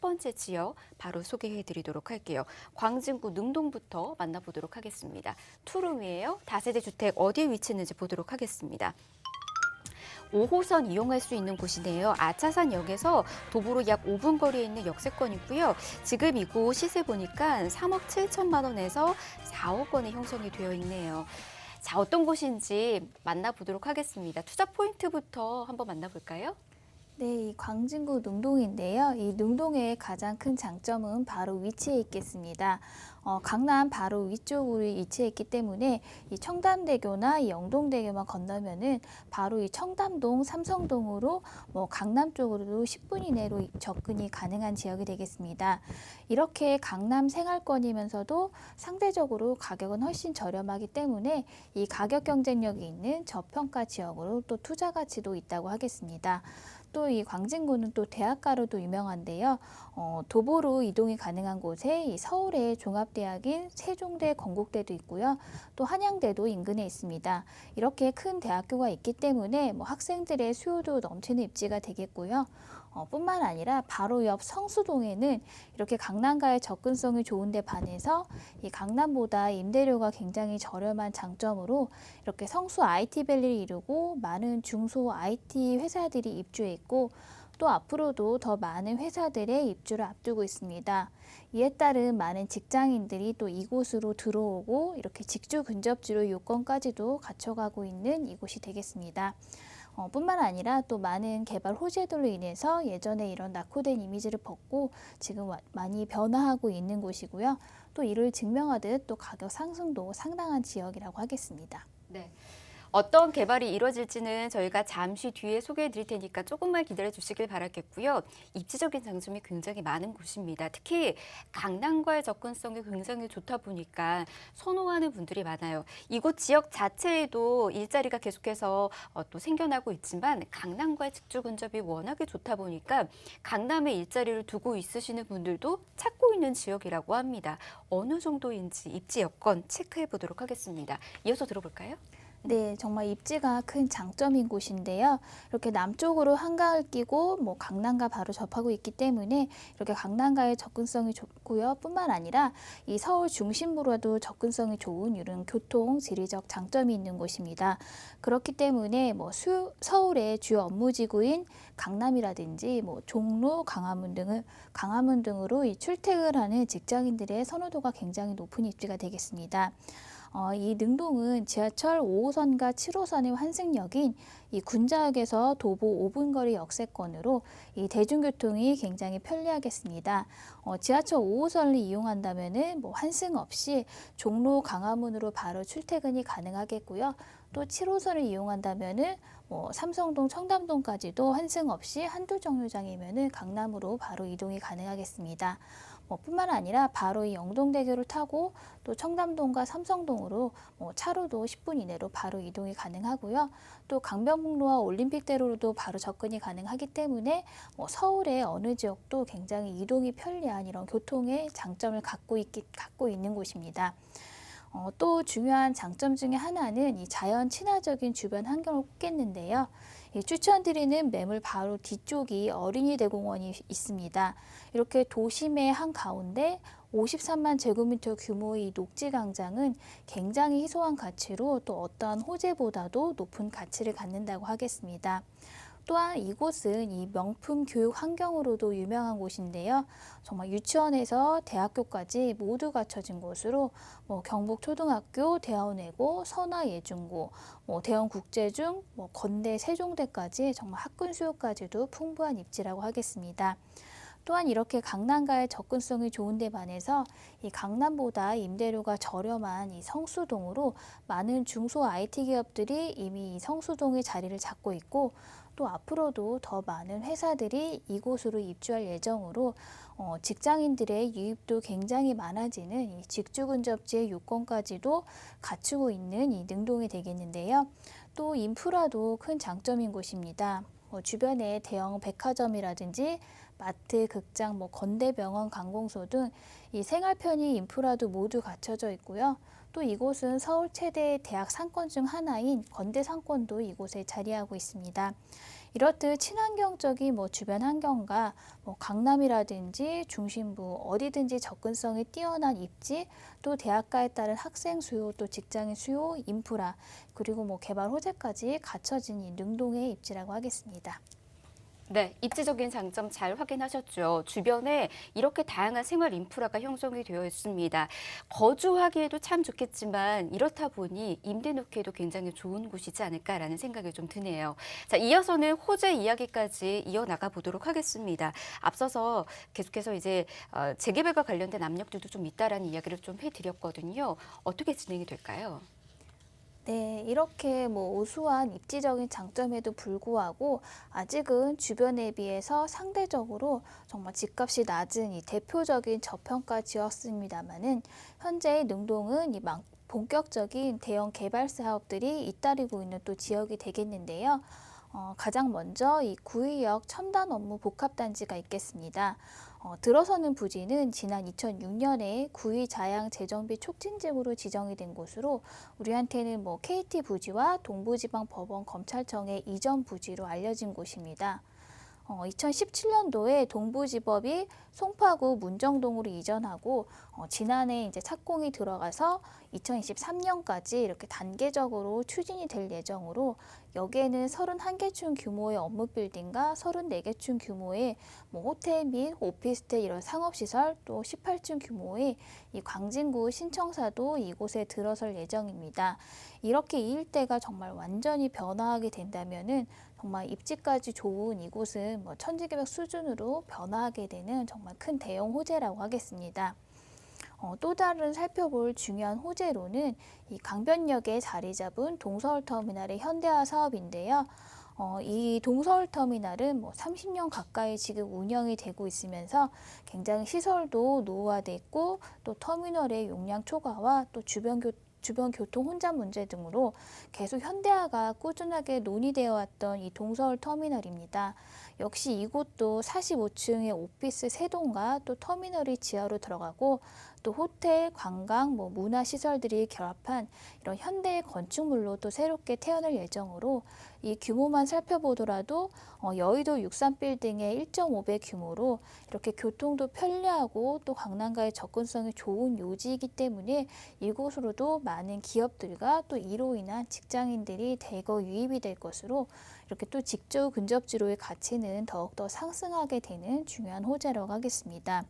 첫 번째 지역 바로 소개해 드리도록 할게요. 광진구 능동부터 만나보도록 하겠습니다. 투룸이에요. 다세대 주택 어디에 위치했는지 보도록 하겠습니다. 5호선 이용할 수 있는 곳이네요. 아차산역에서 도보로 약 5분 거리에 있는 역세권이고요. 지금 이곳 시세 보니까 3억 7천만 원에서 4억 원에 형성이 되어 있네요. 자, 어떤 곳인지 만나보도록 하겠습니다. 투자 포인트부터 한번 만나볼까요? 네, 이 광진구 능동인데요. 이 능동의 가장 큰 장점은 바로 위치에 있겠습니다. 어, 강남 바로 위쪽으로 위치해 있기 때문에 이 청담대교나 이 영동대교만 건너면은 바로 이 청담동, 삼성동으로 뭐 강남 쪽으로도 10분 이내로 접근이 가능한 지역이 되겠습니다. 이렇게 강남 생활권이면서도 상대적으로 가격은 훨씬 저렴하기 때문에 이 가격 경쟁력이 있는 저평가 지역으로 또 투자 가치도 있다고 하겠습니다. 또 이 광진구는 또 대학가로도 유명한데요. 어, 도보로 이동이 가능한 곳에 이 서울의 종합대학인 세종대, 건국대도 있고요. 또 한양대도 인근에 있습니다. 이렇게 큰 대학교가 있기 때문에 뭐 학생들의 수요도 넘치는 입지가 되겠고요. 어, 뿐만 아니라 바로 옆 성수동에는 이렇게 강남과의 접근성이 좋은데 반해서 이 강남보다 임대료가 굉장히 저렴한 장점으로 이렇게 성수 IT밸리를 이루고 많은 중소 IT 회사들이 입주해 있고 또 앞으로도 더 많은 회사들의 입주를 앞두고 있습니다. 이에 따른 많은 직장인들이 또 이곳으로 들어오고 이렇게 직주 근접지로 요건까지도 갖춰가고 있는 이곳이 되겠습니다. 어, 뿐만 아니라 또 많은 개발 호재들로 인해서 예전에 이런 낙후된 이미지를 벗고 지금 와- 많이 변화하고 있는 곳이고요. 또 이를 증명하듯 또 가격 상승도 상당한 지역이라고 하겠습니다. 네. 어떤 개발이 이루어질지는 저희가 잠시 뒤에 소개해 드릴 테니까 조금만 기다려 주시길 바라겠고요. 입지적인 장점이 굉장히 많은 곳입니다. 특히 강남과의 접근성이 굉장히 좋다 보니까 선호하는 분들이 많아요. 이곳 지역 자체에도 일자리가 계속해서 어, 또 생겨나고 있지만 강남과의 직주 근접이 워낙에 좋다 보니까 강남에 일자리를 두고 있으시는 분들도 찾고 있는 지역이라고 합니다. 어느 정도인지 입지 여건 체크해 보도록 하겠습니다. 이어서 들어볼까요? 네, 정말 입지가 큰 장점인 곳인데요. 이렇게 남쪽으로 한강을 끼고 뭐 강남과 바로 접하고 있기 때문에 이렇게 강남과의 접근성이 좋고요. 뿐만 아니라 이 서울 중심부로도 접근성이 좋은 이런 교통 지리적 장점이 있는 곳입니다. 그렇기 때문에 뭐 수, 서울의 주요 업무지구인 강남이라든지 뭐 종로, 강화문 등을 강화문 등으로 이 출퇴근하는 직장인들의 선호도가 굉장히 높은 입지가 되겠습니다. 어, 이 능동은 지하철 5호선과 7호선의 환승역인 이 군자역에서 도보 5분 거리 역세권으로 이 대중교통이 굉장히 편리하겠습니다. 어, 지하철 5호선을 이용한다면은 뭐 환승 없이 종로 강화문으로 바로 출퇴근이 가능하겠고요. 또 7호선을 이용한다면은 뭐 삼성동, 청담동까지도 환승 없이 한두 정류장이면은 강남으로 바로 이동이 가능하겠습니다. 뭐 뿐만 아니라 바로 이 영동대교를 타고 또 청담동과 삼성동으로 뭐 차로도 10분 이내로 바로 이동이 가능하고요. 또 강변북로와 올림픽대로로도 바로 접근이 가능하기 때문에 뭐 서울의 어느 지역도 굉장히 이동이 편리한 이런 교통의 장점을 갖고 있기 갖고 있는 곳입니다. 어, 또 중요한 장점 중에 하나는 이 자연 친화적인 주변 환경을 꼽겠는데요. 이 추천드리는 매물 바로 뒤쪽이 어린이 대공원이 있습니다. 이렇게 도심의 한 가운데 53만 제곱미터 규모의 이 녹지 광장은 굉장히 희소한 가치로 또 어떠한 호재보다도 높은 가치를 갖는다고 하겠습니다. 또한 이곳은 이 명품 교육 환경으로도 유명한 곳인데요. 정말 유치원에서 대학교까지 모두 갖춰진 곳으로 뭐 경북 초등학교, 대하원외고, 선화예중고, 뭐 대형 국제중, 뭐 건대 세종대까지 정말 학군 수요까지도 풍부한 입지라고 하겠습니다. 또한 이렇게 강남과의 접근성이 좋은 데 반해서 이 강남보다 임대료가 저렴한 이 성수동으로 많은 중소 IT 기업들이 이미 이 성수동에 자리를 잡고 있고 또 앞으로도 더 많은 회사들이 이곳으로 입주할 예정으로 어, 직장인들의 유입도 굉장히 많아지는 이 직주 근접지의 요건까지도 갖추고 있는 이 능동이 되겠는데요. 또 인프라도 큰 장점인 곳입니다. 뭐 주변에 대형 백화점이라든지 마트, 극장, 뭐 건대병원, 관공서 등 이 생활 편의 인프라도 모두 갖춰져 있고요. 또 이곳은 서울 최대 대학 상권 중 하나인 건대 상권도 이곳에 자리하고 있습니다. 이렇듯 친환경적인 뭐 주변 환경과 뭐 강남이라든지 중심부 어디든지 접근성이 뛰어난 입지 또 대학가에 따른 학생 수요 또 직장인 수요 인프라 그리고 뭐 개발 호재까지 갖춰진 이 능동의 입지라고 하겠습니다. 네, 입지적인 장점 잘 확인하셨죠. 주변에 이렇게 다양한 생활 인프라가 형성이 되어 있습니다. 거주하기에도 참 좋겠지만 이렇다 보니 임대 놓기에도 굉장히 좋은 곳이지 않을까라는 생각이 좀 드네요. 자, 이어서는 호재 이야기까지 이어나가 보도록 하겠습니다. 앞서서 계속해서 이제 어, 재개발과 관련된 압력들도 좀 있다라는 이야기를 좀 해드렸거든요. 어떻게 진행이 될까요? 네, 이렇게 뭐 우수한 입지적인 장점에도 불구하고 아직은 주변에 비해서 상대적으로 정말 집값이 낮은 이 대표적인 저평가 지역습니다만은 현재 능동은 이 망- 본격적인 대형 개발 사업들이 잇따르고 있는 또 지역이 되겠는데요. 어, 가장 먼저 이 구의역 첨단 업무 복합단지가 있겠습니다. 어, 들어서는 부지는 지난 2006년에 구의 자양 재정비 촉진지구로 지정이 된 곳으로 우리한테는 뭐 KT 부지와 동부지방 법원 검찰청의 이전 부지로 알려진 곳입니다. 어, 2017년도에 동부지법이 송파구 문정동으로 이전하고 어, 지난해 이제 착공이 들어가서 2023년까지 이렇게 단계적으로 추진이 될 예정으로 여기에는 31개층 규모의 업무 빌딩과 34개층 규모의 뭐 호텔 및 오피스텔 이런 상업시설 또 18층 규모의 이 광진구 신청사도 이곳에 들어설 예정입니다. 이렇게 이 일대가 정말 완전히 변화하게 된다면은 정말 입지까지 좋은 이곳은 뭐 천지개벽 수준으로 변화하게 되는 정말 큰 대형 호재라고 하겠습니다. 어, 또 다른 살펴볼 중요한 호재로는 이 강변역에 자리 잡은 동서울 터미널의 현대화 사업인데요. 어, 이 동서울 터미널은 뭐 30년 가까이 지금 운영이 되고 있으면서 굉장히 시설도 노후화돼 있고 또 터미널의 용량 초과와 또 주변 교 주변 교통 혼잡 문제 등으로 계속 현대화가 꾸준하게 논의되어 왔던 이 동서울 터미널입니다. 역시 이곳도 45층의 오피스 세 동과 또 터미널이 지하로 들어가고 또 호텔, 관광, 뭐 문화 시설들이 결합한 이런 현대 건축물로 또 새롭게 태어날 예정으로 이 규모만 살펴보더라도 어, 여의도 63빌딩의 1.5배 규모로 이렇게 교통도 편리하고 또 강남과의 접근성이 좋은 요지이기 때문에 이곳으로도 많은 기업들과 또 이로 인한 직장인들이 대거 유입이 될 것으로 이렇게 또 직주 근접지로의 가치는 더욱더 상승하게 되는 중요한 호재라고 하겠습니다.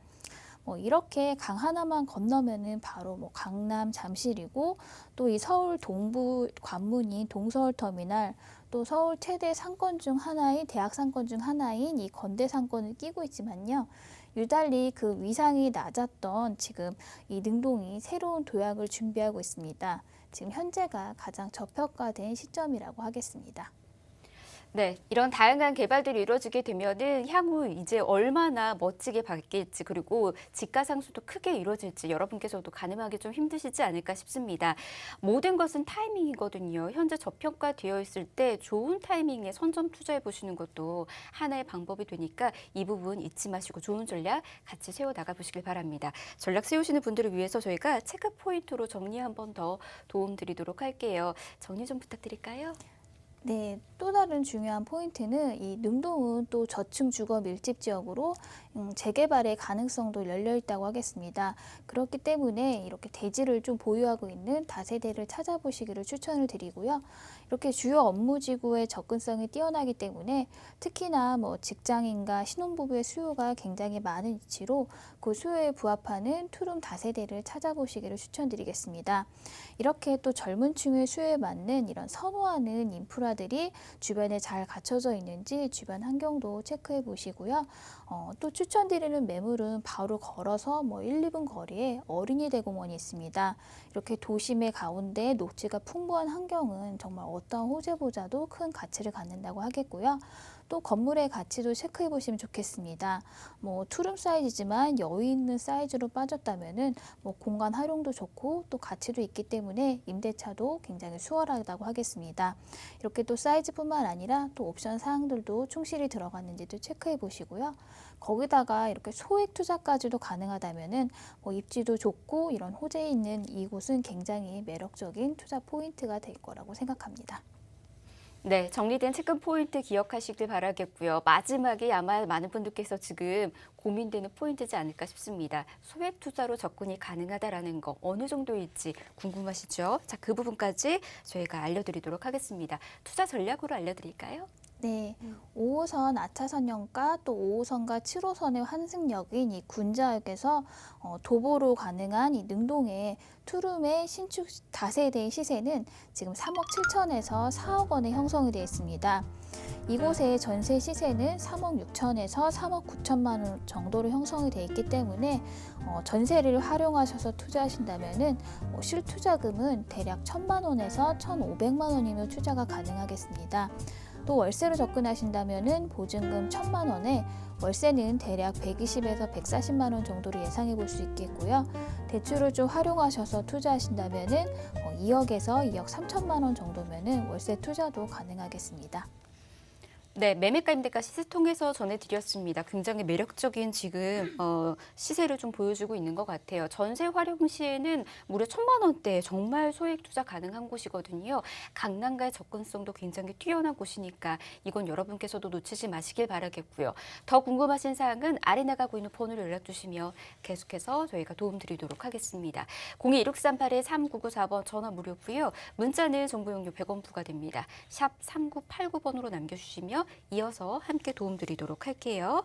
뭐 이렇게 강 하나만 건너면은 바로 뭐 강남 잠실이고 또 이 서울 동부 관문인 동서울 터미널 또 서울 최대 상권 중 하나인 대학 상권 중 하나인 이 건대 상권을 끼고 있지만요. 유달리 그 위상이 낮았던 지금 이 능동이 새로운 도약을 준비하고 있습니다. 지금 현재가 가장 저평가된 시점이라고 하겠습니다. 네, 이런 다양한 개발들이 이루어지게 되면은 향후 이제 얼마나 멋지게 바뀔지 그리고 집가 상승도 크게 이루어질지 여러분께서도 가늠하기 좀 힘드시지 않을까 싶습니다. 모든 것은 타이밍이거든요. 현재 저평가되어 있을 때 좋은 타이밍에 선점 투자해 보시는 것도 하나의 방법이 되니까 이 부분 잊지 마시고 좋은 전략 같이 세워 나가 보시길 바랍니다. 전략 세우시는 분들을 위해서 저희가 체크 포인트로 정리 한번 더 도움 드리도록 할게요. 정리 좀 부탁드릴까요? 네, 또 다른 중요한 포인트는 이 능동은 또 저층 주거 밀집 지역으로 음, 재개발의 가능성도 열려 있다고 하겠습니다. 그렇기 때문에 이렇게 대지를 좀 보유하고 있는 다세대를 찾아보시기를 추천을 드리고요. 이렇게 주요 업무 지구의 접근성이 뛰어나기 때문에 특히나 뭐 직장인과 신혼부부의 수요가 굉장히 많은 위치로 그 수요에 부합하는 투룸 다세대를 찾아보시기를 추천드리겠습니다. 이렇게 또 젊은 층의 수요에 맞는 이런 선호하는 인프라들이 주변에 잘 갖춰져 있는지 주변 환경도 체크해 보시고요. 어, 또 추천드리는 매물은 바로 걸어서 뭐 1, 2분 거리에 어린이 대공원이 있습니다. 이렇게 도심의 가운데 녹지가 풍부한 환경은 정말 어떤 호재보다도 큰 가치를 갖는다고 하겠고요. 또 건물의 가치도 체크해 보시면 좋겠습니다. 뭐 투룸 사이즈지만 여유 있는 사이즈로 빠졌다면은 뭐 공간 활용도 좋고 또 가치도 있기 때문에 임대차도 굉장히 수월하다고 하겠습니다. 이렇게 또 사이즈뿐만 아니라 또 옵션 사항들도 충실히 들어갔는지도 체크해 보시고요. 거기다가 이렇게 소액 투자까지도 가능하다면은 뭐 입지도 좋고 이런 호재 있는 이곳은 굉장히 매력적인 투자 포인트가 될 거라고 생각합니다. 네, 정리된 체크 포인트 기억하시길 바라겠고요. 마지막에 아마 많은 분들께서 지금 고민되는 포인트지 않을까 싶습니다. 소액 투자로 접근이 가능하다라는 거 어느 정도일지 궁금하시죠? 자, 그 부분까지 저희가 알려드리도록 하겠습니다. 투자 전략으로 알려드릴까요? 네, 5호선 아차선역과 또 5호선과 7호선의 환승역인 이 군자역에서 어, 도보로 가능한 이 능동의 투룸의 신축 다세대의 시세는 지금 3억 7천에서 4억 원에 형성이 되어 있습니다. 이곳의 전세 시세는 3억 6천에서 3억 9천만 원 정도로 형성이 되어 있기 때문에 어, 전세를 활용하셔서 투자하신다면은 뭐 실투자금은 대략 1천만 원에서 1,500만 원이면 투자가 가능하겠습니다. 또 월세로 접근하신다면은 보증금 1천만 원에 월세는 대략 120에서 140만 원 정도로 예상해 볼 수 있겠고요. 대출을 좀 활용하셔서 투자하신다면은 어, 2억에서 2억 3천만 원 정도면은 월세 투자도 가능하겠습니다. 네, 매매가 임대가 시세 통해서 전해드렸습니다. 굉장히 매력적인 지금 어, 시세를 좀 보여주고 있는 것 같아요. 전세 활용 시에는 무려 천만 원대 정말 소액 투자 가능한 곳이거든요. 강남과의 접근성도 굉장히 뛰어난 곳이니까 이건 여러분께서도 놓치지 마시길 바라겠고요. 더 궁금하신 사항은 아래 나가고 있는 폰으로 연락 주시면 계속해서 저희가 도움드리도록 하겠습니다. 021638-3994번 전화 무료고요. 문자는 정보 용료 100원 부과됩니다. 샵 3989번으로 남겨주시면 이어서 함께 도움드리도록 할게요.